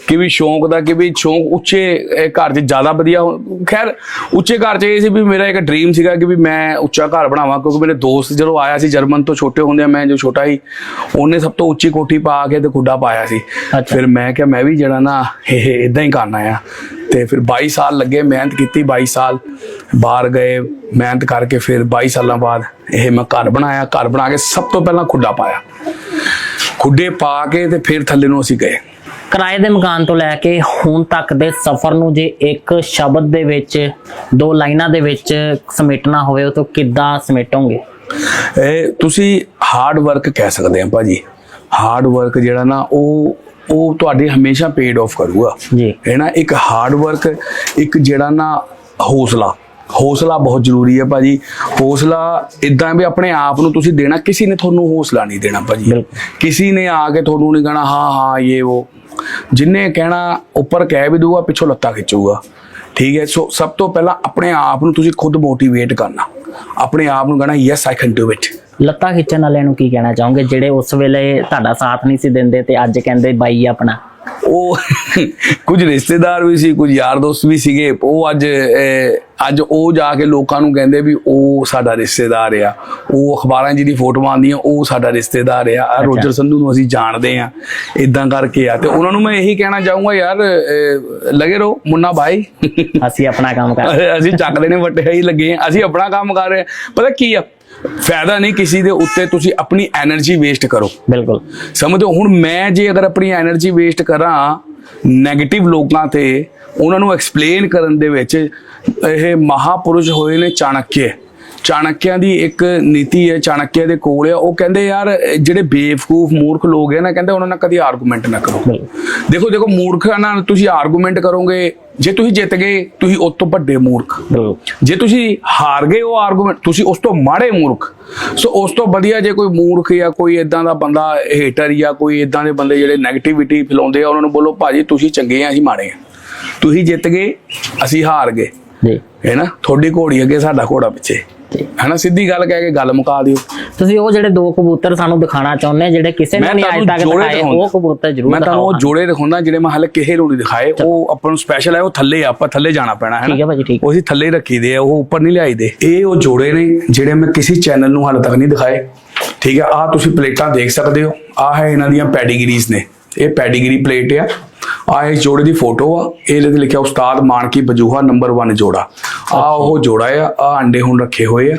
ਕਿ ਵੀ ਸ਼ੌਂਕ ਦਾ ਕਿ ਵੀ ਸ਼ੌਂਕ ਉੱਚੇ ਘਰ 'ਚ ਜ਼ਿਆਦਾ ਵਧੀਆ ਖੈਰ ਉੱਚੇ ਘਰ 'ਚ ਇਹ ਸੀ ਵੀ ਮੇਰਾ ਇੱਕ ਡ੍ਰੀਮ ਸੀਗਾ ਕਿ ਵੀ ਮੈਂ ਉੱਚਾ ਘਰ ਬਣਾਵਾਂ ਕਿਉਂਕਿ ਮੇਰੇ ਦੋਸਤ ਜਦੋਂ ਆਇਆ ਸੀ ਜਰਮਨ ਤੋਂ ਛੋਟੇ ਹੁੰਦੇ ਮੈਂ ਜੋ ਛੋਟਾ ਸੀ ਉਹਨੇ ਸਭ ਤੋਂ ਉੱਚੀ ਕੋਠੀ ਪਾ ਕੇ ਤੇ ਖੁੱਡਾ ਪਾਇਆ ਸੀ। ਫਿਰ ਮੈਂ ਕਿਹਾ ਮੈਂ ਵੀ ਜਿਹੜਾ ਨਾ ਇਹ ਇਦਾਂ ਹੀ ਕਰਨਾ ਆ। ਤੇ ਫਿਰ 22 ਸਾਲ ਲੱਗੇ ਮਿਹਨਤ ਕੀਤੀ 22 ਸਾਲ ਬਾਹਰ ਗਏ ਮਿਹਨਤ ਕਰਕੇ ਫਿਰ 22 ਸਾਲਾਂ ਬਾਅਦ ਇਹ ਮੈਂ ਘਰ ਬਣਾਇਆ ਘਰ ਬਣਾ ਕੇ ਸਭ ਤੋਂ ਪਹਿਲਾਂ ਖੁੱਡਾ ਪਾਇਆ। ਖੁੱਡੇ ਪਾ ਕੇ ਤੇ ਫਿਰ ਥੱਲੇ ਨੂੰ ਅਸੀਂ ਗਏ। ਕਿਰਾਏ ਦੇ ਮਕਾਨ ਤੋਂ ਲੈ ਕੇ ਹੁਣ ਤੱਕ ਦੇ ਸਫ਼ਰ ਨੂੰ ਜੇ ਇੱਕ ਸ਼ਬਦ ਦੇ ਵਿੱਚ ਦੋ ਲਾਈਨਾਂ ਦੇ ਵਿੱਚ ਸਮੇਟਣਾ ਹੋਵੇ ਉਹ ਤੋਂ ਕਿੱਦਾਂ ਸਮੇਟੋਗੇ? ਇਹ ਤੁਸੀਂ ਹਾਰਡ ਵਰਕ ਕਹਿ ਸਕਦੇ ਆ ਭਾਜੀ। ਹਾਰਡ ਵਰਕ ਜਿਹੜਾ ਨਾ ਉਹ ਉਹ ਤੁਹਾਡੀ ਹਮੇਸ਼ਾ ਪੇਡ ਆਫ ਕਰੂਗਾ। ਜੀ। ਹੈ ਨਾ ਇੱਕ ਹਾਰਡ ਵਰਕ ਇੱਕ ਜਿਹੜਾ ਨਾ ਹੌਸਲਾ। ਹੌਸਲਾ ਬਹੁਤ ਜ਼ਰੂਰੀ ਹੈ ਭਾਜੀ। ਹੌਸਲਾ ਇਦਾਂ ਵੀ ਆਪਣੇ ਆਪ ਨੂੰ ਤੁਸੀਂ ਦੇਣਾ ਕਿਸੇ ਨੇ ਤੁਹਾਨੂੰ ਹੌਸਲਾ ਨਹੀਂ ਦੇਣਾ ਭਾਜੀ। ਕਿਸੇ ਨੇ ਆ ਕੇ ਤੁਹਾਨੂੰ ਨਹੀਂ ਕਹਣਾ ਹਾਂ ਹਾਂ ਇਹ ਉਹ। ਜਿੰਨੇ ਕਹਿਣਾ ਉੱਪਰ ਕਹਿ ਵੀ ਦੂਗਾ ਪਿੱਛੋਂ ਲੱਤਾਂ ਖਿੱਚੂਗਾ। ਠੀਕ ਹੈ, ਸੋ ਸਭ ਤੋਂ ਪਹਿਲਾਂ ਆਪਣੇ ਆਪ ਨੂੰ ਤੁਸੀਂ ਖੁਦ ਮੋਟੀਵੇਟ ਕਰਨਾ। ਆਪਣੇ ਆਪ ਨੂੰ ਕਹਣਾ yes I can do it ਲੱਤਾਂ ਖਿੱਚਣ ਵਾਲਿਆਂ ਨੂੰ ਕੀ ਕਹਿਣਾ ਚਾਹੋਗੇ, ਜਿਹੜੇ ਉਸ ਵੇਲੇ ਤੁਹਾਡਾ ਸਾਥ ਨਹੀਂ ਸੀ ਦਿੰਦੇ ਤੇ ਅੱਜ ਕਹਿੰਦੇ, ਬਾਈ ਆਪਣਾ। ਉਹ ਕੁਝ ਰਿਸ਼ਤੇਦਾਰ ਵੀ ਸੀ ਕੁਝ ਯਾਰ ਦੋਸਤ ਵੀ ਸੀਗੇ। ਉਹ ਅੱਜ ਅੱਜ ਉਹ ਜਾ ਕੇ ਲੋਕਾਂ ਨੂੰ ਕਹਿੰਦੇ ਵੀ ਉਹ ਸਾਡਾ ਰਿਸ਼ਤੇਦਾਰ ਆ। ਉਹ ਅਖਬਾਰਾਂ ਜਿਹਦੀ ਫੋਟੋਆਂ ਆਉਂਦੀਆਂ ਉਹ ਸਾਡਾ ਰਿਸ਼ਤੇਦਾਰ ਆ। ਆਹ ਰੋਜਰ ਸੰਧੂ ਨੂੰ ਅਸੀਂ ਜਾਣਦੇ ਆ ਇਦਾਂ ਕਰਕੇ ਆ। ਤੇ ਉਹਨਾਂ ਨੂੰ ਮੈਂ ਇਹੀ ਕਹਿਣਾ ਚਾਹੂੰਗਾ ਯਾਰ ਲਗੇ ਰਹੋ ਮੁੰਨਾ ਭਾਈ ਅਸੀਂ ਆਪਣਾ ਕੰਮ ਕਰ ਅਸੀਂ ਚੱਕਦੇ ਨੇ ਵੱਟੇ ਹੀ ਲੱਗੇ ਆ। ਅਸੀਂ ਆਪਣਾ ਕੰਮ ਕਰ ਰਹੇ ਪਤਾ ਕੀ ਆ? ਫਾਇਦਾ ਨਹੀਂ ਕਿਸੇ ਦੇ ਉੱਤੇ ਤੁਸੀਂ ਆਪਣੀ એનર્ਜੀ ਵੇਸਟ ਕਰੋ। ਬਿਲਕੁਲ। ਸਮਝੋ ਹੁਣ ਮੈਂ ਜੇ ਅਗਰ ਆਪਣੀ એનર્ਜੀ ਵੇਸਟ ਕਰਾਂ 네ਗੇਟਿਵ ਲੋਕਾਂ ਤੇ ਉਹਨਾਂ ਨੂੰ ਐਕਸਪਲੇਨ ਕਰਨ ਦੇ ਵਿੱਚ ਇਹ ਮਹਾਪੁਰਸ਼ ਹੋਏ ਨੇ ਚਾਣਕਿਆ ਚਾਣਕਿਆਂ ਦੀ ਇੱਕ ਨੀਤੀ ਹੈ ਚਾਣਕਿਆ ਦੇ ਕੋਲ ਆ ਉਹ ਕਹਿੰਦੇ ਯਾਰ ਜਿਹੜੇ ਬੇਵਕੂਫ ਮੂਰਖ ਲੋਕ ਹੈ ਨਾ ਕਹਿੰਦੇ ਉਹਨਾਂ ਨਾਲ ਕਦੀ ਆਰਗੂਮੈਂਟ ਨਾ ਕਰੋ। ਦੇਖੋ ਦੇਖੋ ਮੂਰਖਾਂ ਨਾਲ ਤੁਸੀਂ ਆਰਗੂਮੈਂਟ ਕਰੋਗੇ ਜੇ ਤੁਸੀਂ ਜਿੱਤ ਗਏ ਤੁਸੀਂ ਉਸ ਤੋਂ ਵੱਡੇ ਮੂਰਖ। ਜੇ ਤੁਸੀਂ ਹਾਰ ਗਏ ਉਹ ਆਰਗੂਮੈਂਟ ਤੁਸੀਂ ਉਸ ਤੋਂ ਮਾੜੇ ਮੂਰਖ। ਸੋ ਉਸ ਤੋਂ ਵਧੀਆ ਜੇ ਕੋਈ ਮੂਰਖ ਜਾਂ ਕੋਈ ਇਦਾਂ ਦਾ ਬੰਦਾ ਹੇਟਰ ਜਾਂ ਕੋਈ ਇਦਾਂ ਦੇ ਬੰਦੇ ਜਿਹੜੇ 네ਗੇਟਿਵਿਟੀ ਫੈਲਾਉਂਦੇ ਆ ਉਹਨਾਂ ਨੂੰ ਬੋਲੋ ਭਾਜੀ ਤੁਸੀਂ ਚੰਗੇ ਆ ਅਸੀਂ ਮਾੜੇ ਆ। ਤੁਸੀਂ ਜਿੱਤ ਗਏ ਅਸੀਂ ਹਾਰ ਗਏ। ਹੈ ਨਾ? ਤੁਹਾਡੀ ਘੋੜੀ ਅੱਗੇ ਸਾਡਾ ਘੋੜਾ ਪਿੱਛੇ। ਜੀ ਹੈ ਨਾ ਸਿੱਧੀ ਗੱਲ ਕਹਿ ਕੇ ਗੱਲ ਮੁਕਾ ਦਿਓ। ਤੁਸੀਂ ਉਹ ਜਿਹੜੇ ਦੋ ਕਬੂਤਰ ਸਾਨੂੰ ਦਿਖਾਣਾ ਚਾਹੁੰਦੇ ਜਿਹੜੇ ਕਿਸੇ ਨੇ ਨਹੀਂ ਅੱਜ ਤੱਕ ਦਿਖਾਏ। ਉਹ ਕਬੂਤਰ ਜ਼ਰੂਰ ਮੈਂ ਤੁਹਾਨੂੰ ਉਹ ਜੋੜੇ ਦਿਖਾਉਂਦਾ ਜਿਹੜੇ ਮੈਂ ਹਾਲੇ ਕਿਸੇ ਨੂੰ ਨਹੀਂ ਦਿਖਾਏ। ਉਹ ਆਪਾਂ ਨੂੰ ਸਪੈਸ਼ਲ ਹੈ ਉਹ ਥੱਲੇ ਆ, ਆਪਾਂ ਥੱਲੇ ਜਾਣਾ ਪੈਣਾ ਹੈ ਠੀਕ ਹੈ ਭਾਜੀ, ਠੀਕ। ਉਹ ਅਸੀਂ ਥੱਲੇ ਰੱਖੀ ਦੇ ਆ ਉਹ ਉੱਪਰ ਨਹੀਂ ਲਿਆਈਦੇ ਇਹ ਉਹ ਜੋੜੇ ਨੇ ਜਿਹੜੇ ਮੈਂ ਕਿਸੇ ਚੈਨਲ ਨੂੰ ਹਾਲੇ ਤੱਕ ਨਹੀਂ ਦਿਖਾਏ। ਠੀਕ ਹੈ ਆਹ ਤੁਸੀਂ ਪਲੇਟਾਂ ਦੇਖ ਸਕਦੇ ਹੋ। ਆਹ ਹੈ ਇਹਨਾਂ ਦੀਆਂ ਪੈਡੀਗਰੀਜ਼ ਨੇ। ਇਹ ਪੈਡੀਗਰੀ ਪਲੇਟ ਆ। ਆਹ ਇਸ ਜੋੜੇ ਦੀ ਫੋਟੋ ਆ ਇਹ ਇਹਦੇ ਤੇ ਲਿਖਿਆ ਉਸਤਾਦ ਮਾਨਕੀ ਬਜੂਹਾ ਨੰਬਰ 1 ਜੋੜਾ। ਆ ਉਹ ਜੋੜਾ ਆ ਆ ਅੰਡੇ ਹੁਣ ਰੱਖੇ ਹੋਏ ਆ।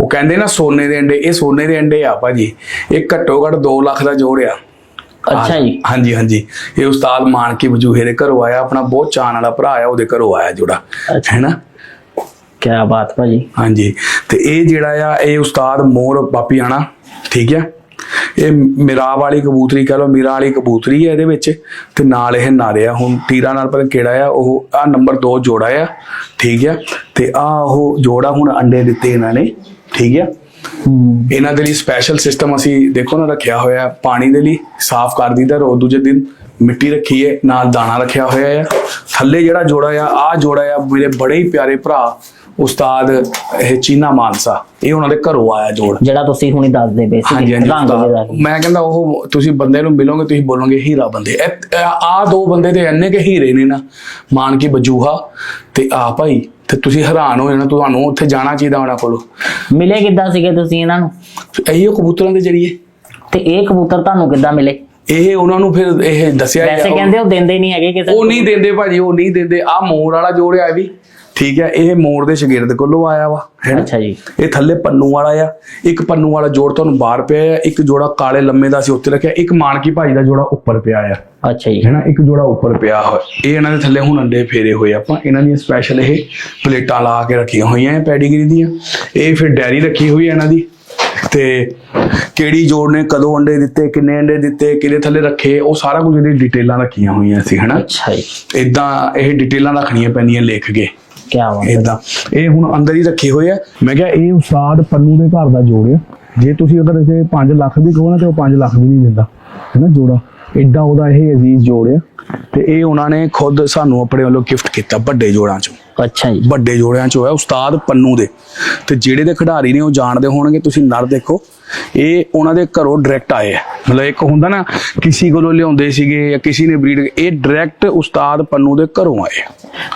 ਉਹ ਕਹਿੰਦੇ ਨਾ ਸੋਨੇ ਦੇ ਅੰਡੇ ਇਹ ਸੋਨੇ ਦੇ ਅੰਡੇ ਆ ਭਾਜੀ। ਇਹ ਘੱਟੋ ਘੱਟ 2 ਲੱਖ ਦਾ ਜੋੜ ਆ। ਅੱਛਾ ਜੀ। ਹਾਂਜੀ ਹਾਂਜੀ। ਇਹ ਉਸਤਾਦ ਮਾਨਕੀ ਵਜੂਹੇ ਦੇ ਘਰੋਂ ਆਇਆ ਆਪਣਾ ਬਹੁਤ ਚਾਹਣ ਵਾਲਾ ਭਰਾ ਆ ਉਹਦੇ ਘਰੋਂ ਆਇਆ ਜੋੜਾ। ਹੈਨਾ? ਕੀ ਬਾਤ ਭਾਜੀ। ਹਾਂਜੀ। ਤੇ ਇਹ ਜਿਹੜਾ ਆ ਇਹ ਉਸਤਾਦ ਮੋਰ ਪਾਪੀਆਣਾ ਠੀਕ ਹੈ ਇਹ ਮਿਰਾ ਵਾਲੀ ਕਬੂਤਰੀ ਕਹ ਲਓ, ਮੀਰਾ ਵਾਲੀ ਕਬੂਤਰੀ ਹੈ ਇਹਦੇ ਵਿੱਚ ਤੇ ਨਾਲ ਇਹ ਨਾਰਿਆ ਹੁਣ ਤੀਰਾ ਨਾਲ ਪਰ ਕਿਹੜਾ ਆ, ਉਹ ਆ ਨੰਬਰ 2 ਜੋੜਾ ਆ, ਠੀਕ ਆ? ਤੇ ਆ ਉਹ ਜੋੜਾ ਹੁਣ ਅੰਡੇ ਦਿੱਤੇ ਇਹਨਾਂ ਨੇ, ਠੀਕ ਆ? ਇਹਨਾਂ ਦੇ ਲਈ ਸਪੈਸ਼ਲ ਸਿਸਟਮ ਅਸੀਂ ਦੇਖੋ ਨਾ, ਰੱਖਿਆ ਹੋਇਆ ਪਾਣੀ ਦੇ ਲਈ, ਸਾਫ਼ ਕਰ ਦਿੰਦਾ ਰੋਜ਼ ਦੂਜੇ ਦਿਨ ਮਿੱਟੀ ਰੱਖੀ ਹੈ ਨਾਲ ਦਾਣਾ ਰੱਖਿਆ ਹੋਇਆ ਹੈ ਥੱਲੇ ਜਿਹੜਾ ਜੋੜਾ ਆ ਆ ਜੋੜਾ ਆ, ਮੇਰੇ ਬੜੇ ਹੀ ਪਿਆਰੇ ਭਰਾ ਉਸਤਾਦ ਇਹ ਚੀਨਾ ਮਾਨਸਾ ਇਹ ਉਹਨਾਂ ਦੇ ਘਰੋਂ ਆਇਆ ਜੋੜ। ਜਿਹੜਾ ਤੁਸੀਂ ਹੁਣੀ ਦੱਸਦੇ ਪਏ ਸੀ ਹਾਂਜੀ ਹਾਂਜੀ ਮੈਂ ਕਹਿੰਦਾ ਉਹ ਤੁਸੀਂ ਬੰਦੇ ਨੂੰ ਮਿਲੋਗੇ ਤੁਸੀਂ ਬੋਲੋਗੇ ਹੀਰਾ ਬੰਦੇ। ਆ ਦੋ ਬੰਦੇ ਤੇ ਇੰਨੇ ਕੇ ਹੀਰੇ ਨੇ ਨਾ ਮਾਨ ਕੀ ਬਜੂਹਾ ਤੇ ਆ ਭਾਈ ਤੇ ਤੁਸੀਂ ਹੈਰਾਨ ਹੋ ਜਾਣਾ ਤੁਹਾਨੂੰ ਉੱਥੇ ਜਾਣਾ ਚਾਹੀਦਾ ਉਹਨਾਂ ਕੋਲ। ਮਿਲੇ ਕਿੱਦਾਂ ਸੀਗੇ ਤੁਸੀਂ ਇਹਨਾਂ ਨੂੰ? ਇਹੀ ਕਬੂਤਰਾਂ ਦੇ ਜਰੀਏ। ਤੇ ਇਹ ਕਬੂਤਰ ਤੁਹਾਨੂੰ ਕਿੱਦਾਂ ਮਿਲੇ? ਇਹ ਉਹਨਾਂ ਨੂੰ ਫਿਰ ਇਹ ਦੱਸਿਆ ਵੈਸੇ ਕਹਿੰਦੇ ਉਹ ਦਿੰਦੇ ਨਹੀਂ ਹੈਗੇ ਕਿਸੇ ਉਹ ਨਹੀਂ ਦਿੰਦੇ ਭਾਜੀ ਉਹ ਨਹੀਂ ਦਿੰਦੇ। ਆ ਮੋਰ ਵਾਲਾ ਜੋੜਿਆ ਵੀ। ਠੀਕ ਹੈ ਇਹ ਮੋਰ ਦੇ ਸ਼ਗਿਰਦ ਕੋਲੋਂ ਆਇਆ ਵਾ ਹੈਨਾ ਅੱਛਾ ਜੀ। ਇਹ ਥੱਲੇ ਪੰਨੂ ਵਾਲਾ ਆ ਇੱਕ ਪੰਨੂ ਵਾਲਾ ਜੋੜ ਤੁਹਾਨੂੰ ਬਾਹਰ ਪਿਆ ਆ ਇੱਕ ਜੋੜਾ ਕਾਲੇ ਲੰਮੇ ਦਾ ਸੀ ਉੱਤੇ ਰੱਖਿਆ ਇੱਕ ਮਾਨਕੀ ਭਾਜੀ ਦਾ ਜੋੜਾ ਉੱਪਰ ਪਿਆ ਆ। ਅੱਛਾ ਜੀ। ਹੈਨਾ ਇੱਕ ਜੋੜਾ ਉੱਪਰ ਪਿਆ ਹੋਇਆ। ਇਹ ਇਹਨਾਂ ਦੇ ਥੱਲੇ ਹੁਣ ਅੰਡੇ ਫੇਰੇ ਹੋਏ ਆਪਾਂ ਇਹਨਾਂ ਦੀਆਂ ਸਪੈਸ਼ਲ ਇਹ ਪਲੇਟਾਂ ਲਾ ਕੇ ਰੱਖੀਆਂ ਹੋਈਆਂ ਪੈਡੀਗਰੀ ਦੀਆਂ। ਇਹ ਫਿਰ ਡੈਰੀ ਰੱਖੀ ਹੋਈ ਹੈ ਇਹਨਾਂ ਦੀ। ਤੇ ਕਿਹੜੀ ਜੋੜ ਨੇ ਕਦੋਂ ਅੰਡੇ ਦਿੱਤੇ ਕਿੰਨੇ ਅੰਡੇ ਦਿੱਤੇ ਕਿਹਦੇ ਥੱਲੇ ਰੱਖੇ ਉਹ ਸਾਰਾ ਕੁਝ ਇਹਦੀ ਡਿਟੇਲਾਂ ਰੱਖੀਆਂ ਹੋਈਆਂ ਸੀ ਹਨਾ ਅੱਛਾ ਜੀ। ਇਦਾਂ ਇਹ ਡਿਟੇਲਾਂ ਰੱਖਣੀਆਂ ਪੈਂਦੀਆਂ ਲਿਖ ਕੇ। ਕੀ ਬਾਤ ਹੈ। ਇਦਾਂ ਇਹ ਹੁਣ ਅੰਦਰ ਹੀ ਰੱਖੇ ਹੋਏ ਆ। ਮੈਂ ਕਿਹਾ ਇਹ ਉਸਤਾਦ ਪੰਨੂ ਦੇ ਘਰ ਦਾ ਜੋੜ ਆ। ਜੇ ਤੁਸੀਂ ਅਗਰ ਇਸੇ 5 ਲੱਖ ਵੀ ਕਹੋ ਨਾ, ਤੇ ਉਹ 5 ਲੱਖ ਵੀ ਨਹੀਂ ਦਿੰਦਾ। ਹੈਨਾ ਜੋੜਾ? ਐਡਾ ਉਹਦਾ ਇਹ ਅਜ਼ੀਜ਼ ਜੋੜ ਆ। ਤੇ ਇਹ ਉਹਨਾਂ ਨੇ ਖੁਦ ਸਾਨੂੰ ਆਪਣੇ ਵੱਲੋਂ ਗਿਫਟ ਕੀਤਾ ਵੱਡੇ ਜੋੜਾਂ ਚੋਂ। ਅੱਛਾ ਜੀ। ਵੱਡੇ ਜੋੜਿਆਂ ਚੋਂ ਹੈ ਉਸਤਾਦ ਪੰਨੂ ਦੇ। ਤੇ ਜਿਹੜੇ ਦੇ ਖਿਡਾਰੀ ਨੇ ਉਹ ਜਾਣਦੇ ਹੋਣਗੇ ਤੁਸੀਂ ਨਰ ਦੇਖੋ। ਇਹ ਉਹਨਾਂ ਦੇ ਘਰੋਂ ਡਾਇਰੈਕਟ ਆਏ ਆ। ਮਤਲਬ ਇੱਕ ਹੁੰਦਾ ਨਾ ਕਿਸੇ ਕੋਲੋਂ ਲਿਆਉਂਦੇ ਸੀਗੇ ਜਾਂ ਕਿਸੇ ਨੇ ਬਰੀਡ ਇਹ ਡਾਇਰੈਕਟ ਉਸਤਾਦ ਪੰਨੂ ਦੇ ਘਰੋਂ ਆਏ।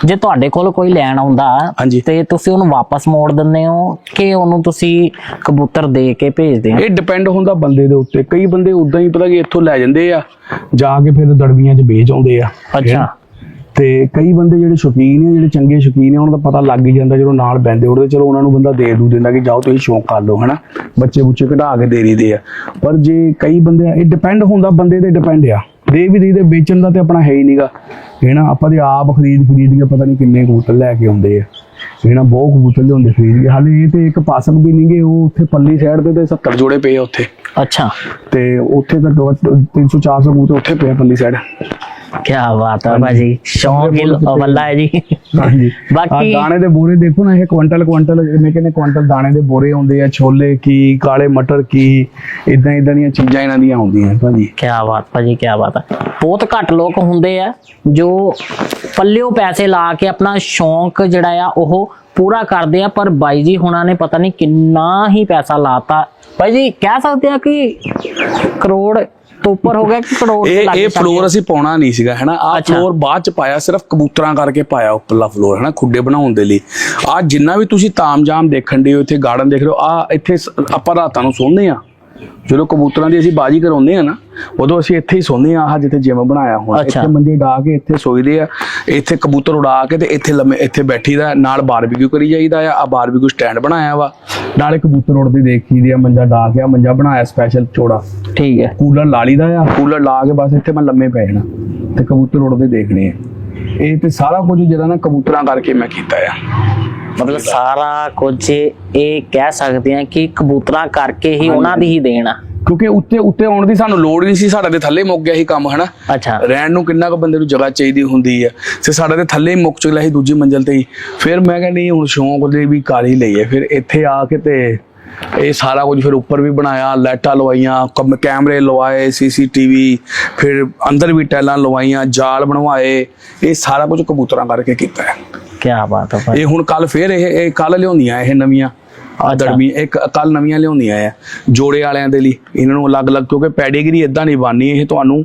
ਜੇ ਤੁਹਾਡੇ ਕੋਲ ਕੋਈ ਲੈਣ ਆਉਂਦਾ। ਤੇ ਤੁਸੀਂ ਉਹਨੂੰ ਵਾਪਸ ਮੋੜ ਦਿੰਦੇ ਹੋ ਕਿ ਉਹਨੂੰ ਤੁਸੀਂ ਕਬੂਤਰ ਦੇ ਕੇ ਭੇਜਦੇ ਹੋ? ਇਹ ਡਿਪੈਂਡ ਹੁੰਦਾ ਬੰਦੇ ਦੇ ਉੱਤੇ। ਕਈ ਬੰਦੇ ਉਦਾਂ ਹੀ ਪਤਾ ਕਿ ਇੱਥੋਂ ਲੈ ਜਾਂਦੇ ਆ ਜਾ ਕੇ ਫਿਰ ਦੜਵੀਆਂ 'ਚ ਵੇਚ ਆਉਂਦੇ ਆ। ਅੱਛਾ। ਤੇ ਕਈ ਬੰਦੇ ਜਿਹੜੇ ਸ਼ੌਕੀਨ ਨੇ ਜਿਹੜੇ ਚੰਗੇ ਸ਼ੌਕੀਨ ਨੇ ਉਹਨਾਂ ਦਾ ਪਤਾ ਲੱਗ ਹੀ ਜਾਂਦਾ ਜਦੋਂ ਨਾਲ ਬੈਂਦੇ ਉੜਦੇ ਚਲੋ ਉਹਨਾਂ ਨੂੰ ਬੰਦਾ ਦੇ ਦੂ ਦਿੰਦਾ ਕਿ ਜਾਓ ਤੁਸੀਂ ਸ਼ੌਂਕ ਕਰ ਲਓ ਹਨਾ? ਬੱਚੇ ਬੁੱਚੇ ਕਢਾ ਕੇ ਦੇ ਦਈਦੇ ਆ। ਪਰ ਜੇ ਕਈ ਬੰਦੇ ਇਹ ਡਿਪੈਂਡ ਹੁੰਦਾ ਬੰਦੇ ਤੇ ਡਿਪੈਂਡ ਆ। ਦੇ ਵੀ ਦੇ ਵੇਚਣ ਦਾ ਤੇ ਆਪਣਾ ਹੈ ਹੀ ਨਹੀਂਗਾ ਇਹ ਨਾ ਆਪਾਂ ਤੇ ਆਪ ਖਰੀਦ ਖਰੀਦ ਕੇ ਪਤਾ ਨਹੀਂ ਕਿੰਨੇ ਕਬੂਤਰ ਲੈ ਕੇ ਆਉਂਦੇ ਆ। ਇਹ ਨਾ ਬਹੁਤ ਕਬੂਤਰ ਲਿਆਉਂਦੇ ਖਰੀਦ ਕੇ। ਹਾਲੇ ਇਹ ਤੇ ਇੱਕ ਪਾਸਕ ਵੀ ਨਹੀਂਗੇ ਉਹ ਉੱਥੇ ਪੱਲੀ ਸਾਈਡ ਤੇ ਤੇ 70 ਜੋੜੇ ਪਏ ਆ ਉੱਥੇ। ਅੱਛਾ। ਤੇ ਉੱਥੇ ਤਾਂ 300 400 ਕਬੂਤਰ ਉੱਥੇ ਪਏ ਪੱਲੀ ਸਾਈਡ ਕੀ ਬਾਤ ਹੈ ਭਾਜੀ ਸ਼ੌਂਕ ਹੀ ਵੱਲਾ ਹੈ ਜੀ। ਹਾਂਜੀ। ਬਾਕੀ- ਦਾਣੇ ਦੇ ਬੋਰੇ ਦੇਖੋ ਨਾ ਇਹ ਕੁਇੰਟਲ ਕੁਇੰਟਲ ਕਿੰਨੇ ਕਿੰਨੇ ਕੁਇੰਟਲ ਦਾਣੇ ਦੇ ਬੋਰੇ ਆਉਂਦੇ ਆ ਛੋਲੇ ਕੀ ਕਾਲੇ ਮਟਰ ਕੀ ਇਦਾਂ ਇਦਾਂ ਦੀਆਂ ਚੀਜ਼ਾਂ ਇਹਨਾਂ ਦੀਆਂ ਆਉਂਦੀਆਂ ਭਾਜੀ। ਕੀ ਬਾਤ ਭਾਜੀ ਕੀ ਬਾਤ ਹੈ ਬਹੁਤ ਘੱਟ ਲੋਕ ਹੁੰਦੇ ਆ ਜੋ ਪੱਲਿਓ ਪੈਸੇ ਲਾ ਕੇ ਆਪਣਾ ਸ਼ੌਂਕ ਜਿਹੜਾ ਆ ਉਹ ਪੂਰਾ ਕਰਦੇ ਆ ਪਰ ਬਾਈ ਜੀ ਹੁਣਾਂ ਨੇ ਪਤਾ ਨਹੀਂ ਕਿੰਨਾ ਹੀ ਪੈਸਾ ਲਾਤਾ। ਬਾਈ ਜੀ ਕਹਿ ਸਕਦੇ ਆ ਕਿ ਕਰੋੜ ਤੋਂ ਉੱਪਰ ਹੋ ਗਿਆ ਕਿ ਕਰੋੜ ਇਹ ਇਹ ਫਲੋਰ? ਅਸੀਂ ਪਾਉਣਾ ਨਹੀਂ ਸੀਗਾ ਹੈਨਾ ਆ। ਫਲੋਰ ਬਾਅਦ ਚ ਪਾਇਆ ਸਿਰਫ ਕਬੂਤਰਾਂ ਕਰਕੇ ਪਾਇਆ ਉੱਪਰਲਾ ਫਲੋਰ ਹੈਨਾ ਖੁੱਡੇ ਬਣਾਉਣ ਦੇ ਲਈ ਆ ਜਿੰਨਾ ਵੀ ਤੁਸੀਂ ਤਾਮਜਾਮ ਦੇਖਣ ਦੇ ਹੋ ਇੱਥੇ ਗਾਰਡਨ ਦੇਖ ਰਹੇ ਹੋ ਆ ਇੱਥੇ ਆਪਾਂ ਰਾਤਾਂ ਨੂੰ ਸੌਂਦੇ ਆ ਜਦੋਂ ਕਬੂਤਰਾਂ ਦੀ ਅਸੀਂ ਬਾਜੀ ਕਰਾਉਂਦੇ ਆ ਨਾ ਉਦੋਂ ਅਸੀਂ ਇੱਥੇ ਹੀ ਸੌਂਦੇ ਆ ਆਹ ਜਿੱਥੇ ਜਿਮ ਬਣਾਇਆ ਹੁਣ ਅੱਛਾ। ਇੱਥੇ ਮੰਜੇ ਡਾ ਕੇ ਇੱਥੇ ਸੋਈਦੇ ਆ ਇੱਥੇ ਕਬੂਤਰ ਉਡਾ ਕੇ ਤੇ ਇੱਥੇ ਲੰਮੇ ਇੱਥੇ ਬੈਠੀਦਾ ਨਾਲ ਬਾਰਬੀਕਿਊ ਕਰੀ ਜਾਈਦਾ ਆ ਆ ਬਾਰਬੀਕਿਊ ਸਟੈਂਡ ਬਣਾਇਆ ਵਾ। ਨਾਲੇ ਕਬੂਤਰ ਉੜਦੇ ਦੇਖੀਦੇ ਆ ਮੰਜਾ ਡਾ ਕੇ ਆ ਮੰਜਾ ਬਣਾਇਆ ਸਪੈਸ਼ਲ ਚੋੜਾ। ਠੀਕ ਹੈ। ਕੂਲਰ ਲਾ ਲਈਦਾ ਆ ਕੂਲਰ ਲਾ ਕੇ ਬਸ ਇੱਥੇ ਮੈਂ ਲੰਮੇ ਪੈ ਜਾਣਾ ਤੇ ਕਬੂਤਰ ਉੜਦੇ ਦੇਖਣੇ ਆ। ਇਹ ਤੇ ਸਾਰਾ ਕੁਝ ਜਿਹੜਾ ਨਾ ਕਬੂਤਰਾਂ ਕਰਕੇ ਮੈਂ ਕੀਤਾ ਆ। ਮਤਲਬ ਸਾਰਾ ਕੁਝ ਇਹ ਕਹਿ ਸਕਦੇ ਆ ਕਿ ਕਬੂਤਰਾਂ ਕਰਕੇ ਹੀ ਉਹਨਾਂ ਦੀ ਹੀ ਦੇਣ ਆ। ਕਿਉਂਕਿ ਉੱਤੇ ਉੱਤੇ ਆਉਣ ਦੀ ਸਾਨੂੰ ਲੋੜ ਨਹੀਂ ਸੀ ਸਾਡਾ ਤੇ ਥੱਲੇ ਮੁੱਕ ਗਿਆ ਸੀ ਕੰਮ ਹਨਾ? ਅੱਛਾ। ਰਹਿਣ ਨੂੰ ਕਿੰਨਾ ਕੁ ਬੰਦੇ ਨੂੰ ਜਗ੍ਹਾ ਚਾਹੀਦੀ ਹੁੰਦੀ ਆ। ਤੇ ਸਾਡਾ ਤੇ ਥੱਲੇ ਹੀ ਮੁੱਕ ਚੁੱਕਿਆ ਸੀ ਦੂਜੀ ਮੰਜ਼ਲ ਤੇ ਹੀ। ਫਿਰ ਮੈਂ ਕਿਹਾ ਨਹੀਂ ਹੁਣ ਸ਼ੌਂਕ ਦੇ ਵੀ ਕਰ ਹੀ ਲਈਏ। ਫਿਰ ਇੱਥੇ ਆ ਕੇ ਤੇ ਇਹ ਸਾਰਾ ਕੁਝ ਫਿਰ ਉੱਪਰ ਵੀ ਬਣਾਇਆ ਲਾਈਟਾਂ ਲਵਾਈਆਂ ਕਮ- ਕੈਮਰੇ ਲਵਾਏ ਸੀਸੀਟੀਵੀ ਫਿਰ ਅੰਦਰ ਵੀ ਟੈਲਾਂ ਲਵਾਈਆਂ ਜਾਲ ਬਣਵਾਏ। ਇਹ ਸਾਰਾ ਕੁਝ ਕਬੂਤਰਾਂ ਕਰਕੇ ਕੀਤਾ ਹੈ। ਕੀ ਬਾਤ ਹੈ ਭਾਈ। ਇਹ ਹੁਣ ਕੱਲ ਫੇਰ ਇਹ ਇਹ ਕੱਲ ਲਿਆਉਂਦੀਆਂ ਇਹ ਨਵੀਆਂ। ਦੜਮੀ ਇੱਕ ਕੱਲ ਨਵੀਆਂ ਲਿਆਉਂਦੀਆਂ ਆ ਜੋੜੇ ਵਾਲਿਆਂ ਦੇ ਲਈ। ਇਹਨਾਂ ਨੂੰ ਅਲੱਗ-ਅਲੱਗ ਕਿਉਂਕਿ ਪੈਡੀਗਰੀ ਇਦਾਂ ਨਹੀਂ ਬਣਨੀ ਇਹ ਤੁਹਾਨੂੰ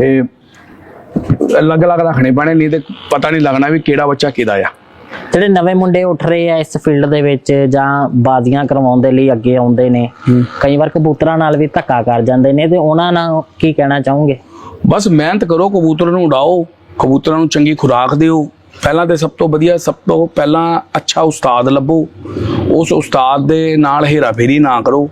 ਇਹ ਅਲੱਗ-ਅਲੱਗ ਰੱਖਣੇ ਪੈਣੇ ਨਹੀਂ ਤੇ ਪਤਾ ਨਹੀਂ ਲੱਗਣਾ ਵੀ ਕਿਹੜਾ ਬੱਚਾ ਕਿਹਦਾ ਆ। ਜਿਹੜੇ ਨਵੇਂ ਮੁੰਡੇ ਉੱਠ ਰਹੇ ਆ ਇਸ ਫੀਲਡ ਦੇ ਵਿੱਚ ਜਾਂ ਬਾਜ਼ੀਆਂ ਕਰਵਾਉਣ ਦੇ ਲਈ ਅੱਗੇ ਆਉਂਦੇ ਨੇ ਕਈ ਵਾਰ ਕਬੂਤਰਾਂ ਨਾਲ ਵੀ ਧੱਕਾ ਕਰ ਜਾਂਦੇ ਨੇ ਤੇ ਉਹਨਾਂ ਨਾਲ ਕੀ ਕਹਿਣਾ ਚਾਹੋਗੇ? ਬਸ ਮਿਹਨਤ ਕਰੋ ਕਬੂਤਰ ਨੂੰ ਉਡਾਓ ਕਬੂਤਰਾਂ ਨੂੰ ਚੰਗੀ ਖੁਰਾਕ ਦਿਓ। ਪਹਿਲਾਂ ਤੇ ਸਭ ਤੋਂ ਵਧੀਆ ਸਭ ਤੋਂ ਪਹਿਲਾਂ ਅੱਛਾ ਉਸਤਾਦ ਲੱਭੋ। ਉਸ ਉਸਤਾਦ ਦੇ ਨਾਲ ਹੇਰਾਫੇਰੀ ਨਾ ਕਰੋ।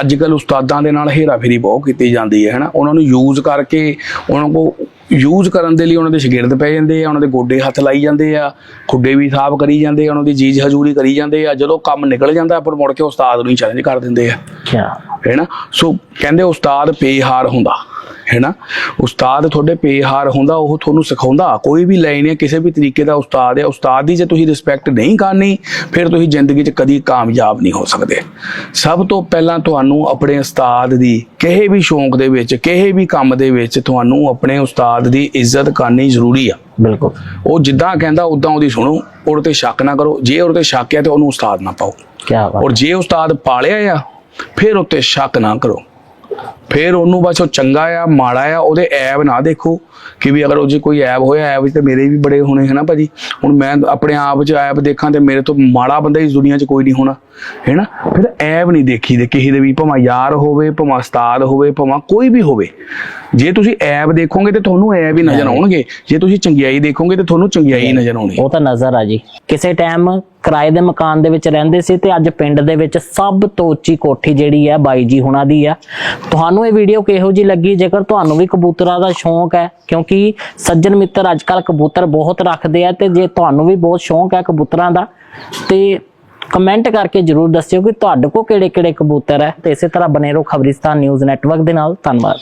ਅੱਜ ਕੱਲ ਉਸਤਾਦਾਂ ਦੇ ਨਾਲ ਹੇਰਾਫੇਰੀ ਬਹੁਤ ਕੀਤੀ ਜਾਂਦੀ ਹੈ ਹਨਾ? ਉਹਨਾਂ ਨੂੰ ਯੂਜ਼ ਕਰਕੇ ਉਹਨਾਂ ਕੋ ਯੂਜ਼ ਕਰਨ ਦੇ ਲਈ ਉਹਨਾਂ ਦੇ ਸ਼ਾਗਿਰਦ ਪੈ ਜਾਂਦੇ ਆ ਉਹਨਾਂ ਦੇ ਗੋਡੇ ਹੱਥ ਲਾਈ ਜਾਂਦੇ ਆ ਖੁੱਡੇ ਵੀ ਸਾਫ਼ ਕਰੀ ਜਾਂਦੇ ਆ ਉਹਨਾਂ ਦੀ ਜੀਜ ਹਜ਼ੂਰੀ ਕਰੀ ਜਾਂਦੇ ਆ। ਜਦੋਂ ਕੰਮ ਨਿਕਲ ਜਾਂਦਾ ਪਰ ਮੁੜ ਕੇ ਉਸਤਾਦ ਨੂੰ ਹੀ ਚੈਲੰਜ ਕਰ ਦਿੰਦੇ ਆ। ਕੀ ਹੈ ਨਾ ਸੋ ਕਹਿੰਦੇ ਉਸਤਾਦ ਪੇਹਾਰ ਹੁੰਦਾ। ਹੈ ਨਾ ਉਸਤਾਦ ਤੁਹਾਡੇ ਪੇਹਾਰ ਹੁੰਦਾ ਉਹ ਤੁਹਾਨੂੰ ਸਿਖਾਉਂਦਾ। ਕੋਈ ਵੀ ਲਾਈਨ ਹੈ ਕਿਸੇ ਵੀ ਤਰੀਕੇ ਦਾ ਉਸਤਾਦ ਹੈ ਉਸਤਾਦ ਦੀ ਜੇ ਤੁਸੀਂ ਰਿਸਪੈਕਟ ਨਹੀਂ ਕਰਨੀ ਫਿਰ ਤੁਸੀਂ ਜ਼ਿੰਦਗੀ 'ਚ ਕਦੀ ਕਾਮਯਾਬ ਨਹੀਂ ਹੋ ਸਕਦੇ। ਸਭ ਤੋਂ ਪਹਿਲਾਂ ਤੁਹਾਨੂੰ ਆਪਣੇ ਉਸਤਾਦ ਦੀ ਕਿਸੇ ਵੀ ਸ਼ੌਂਕ ਦੇ ਵਿੱਚ ਕਿਸੇ ਵੀ ਕੰਮ ਦੇ ਵਿੱਚ ਤੁਹਾਨੂੰ ਆਪਣੇ ਉਸਤਾਦ ਦੀ ਇੱਜ਼ਤ ਕਰਨੀ ਜ਼ਰੂਰੀ ਆ। ਬਿਲਕੁਲ। ਉਹ ਜਿੱਦਾਂ ਕਹਿੰਦਾ ਉਦਾਂ ਉਹਦੀ ਸੁਣੋ ਉਹਦੇ ਤੇ ਸ਼ੱਕ ਨਾ ਕਰੋ। ਜੇ ਉਹਦੇ ਤੇ ਸ਼ੱਕ ਹੈ ਤੇ ਉਹਨੂੰ ਉਸਤਾਦ ਨਾ ਪਾਓ। ਕੀ ਬਾਤ ਔਰ ਜੇ ਉਸਤਾਦ ਪਾਲਿਆ ਆ ਫਿਰ ਉੱਤੇ ਸ਼ੱਕ ਨਾ ਕਰੋ। ਫਿਰ ਉਹਨੂੰ ਬਸ ਉਹ ਚੰਗਾ ਆ, ਮਾੜਾ ਆ, ਉਹਦੇ ਐਬ ਨਾ ਦੇਖੋ ਕਿ ਵੀ ਅਗਰ ਉਹ ਜੇ ਕੋਈ ਐਬ ਹੋਇਆ, ਐਬ ਤੇ ਮੇਰੇ ਵੀ ਬੜੇ ਹੋਣੇ ਹਨਾ ਭਾਜੀ। ਹੁਣ ਮੈਂ ਆਪਣੇ ਆਪ 'ਚ ਐਬ ਦੇਖਾਂ ਤੇ ਮੇਰੇ ਤੋਂ ਮਾੜਾ ਬੰਦਾ ਇਸ ਦੁਨੀਆ 'ਚ ਕੋਈ ਨਹੀਂ ਹੋਣਾ। ਹੈ ਨਾ ਫਿਰ ਐਬ ਨਹੀਂ ਦੇਖੀ ਦੇ ਕਿਸੇ ਦੇ ਵੀ ਭਾਵੇਂ ਯਾਰ ਹੋਵੇ ਭਾਵੇਂ ਉਸਤਾਦ ਹੋਵੇ ਭਾਵੇਂ ਕੋਈ ਵੀ ਹੋਵੇ। ਜੇ ਤੁਸੀਂ ਐਬ ਦੇਖੋਗੇ ਤੇ ਤੁਹਾਨੂੰ ਐਬ ਹੀ ਨਜ਼ਰ ਆਉਣਗੇ। ਜੇ ਤੁਸੀਂ ਚੰਗਿਆਈ ਦੇਖੋਗੇ ਤੇ ਤੁਹਾਨੂੰ ਚੰਗਿਆਈ ਨਜ਼ਰ ਆਉਣੀ। ਉਹ ਤਾਂ ਨਜ਼ਰ ਆ ਜੀ। ਕਿਸੇ ਟਾਈਮ ਕਿਰਾਏ ਦੇ ਮਕਾਨ ਦੇ ਵਿੱਚ ਰਹਿੰਦੇ ਸੀ ਤੇ ਅੱਜ ਪਿੰਡ ਦੇ ਵਿੱਚ ਸਭ ਤੋਂ ਉੱਚੀ ਕੋਠੀ ਜਿਹੜੀ ਹੈ ਬਾਈ ਜੀ ਹੁਣਾਂ ਦੀ ਆ। ਤੁਹਾਨੂੰ ਇਹ ਵੀਡੀਓ ਕਿਹੋ ਜੀ ਲੱਗੀ? ਜੇਕਰ ਤੁਹਾਨੂੰ ਵੀ ਕਬੂਤਰਾਂ ਦਾ ਸ਼ੌਂਕ ਹੈ ਕਿਉਂਕਿ ਸੱਜਣ ਮਿੱਤਰ ਅੱਜ ਕੱਲ ਕਬੂਤਰ ਬਹੁਤ ਰੱਖਦੇ ਆ ਤੇ ਜੇ ਤੁਹਾਨੂੰ ਵੀ ਬਹੁਤ ਸ਼ੌਂਕ ਹੈ ਕਬੂਤਰਾਂ ਦਾ ਤੇ ਕਮੈਂਟ ਕਰਕੇ ਜਰੂਰ ਦੱਸਿਓ ਕਿ ਤੁਹਾਡੇ ਕੋਲ ਕਿਹੜੇ ਕਿਹੜੇ ਕਬੂਤਰ ਹੈ ਤੇ ਇਸੇ ਤਰ੍ਹਾਂ ਬਨੇ ਰਹੋ ਖਬਰਿਸਤਾਨ ਨਿਊਜ਼ ਨੈਟਵਰਕ ਦੇ ਨਾਲ। ਧੰਨਵਾਦ।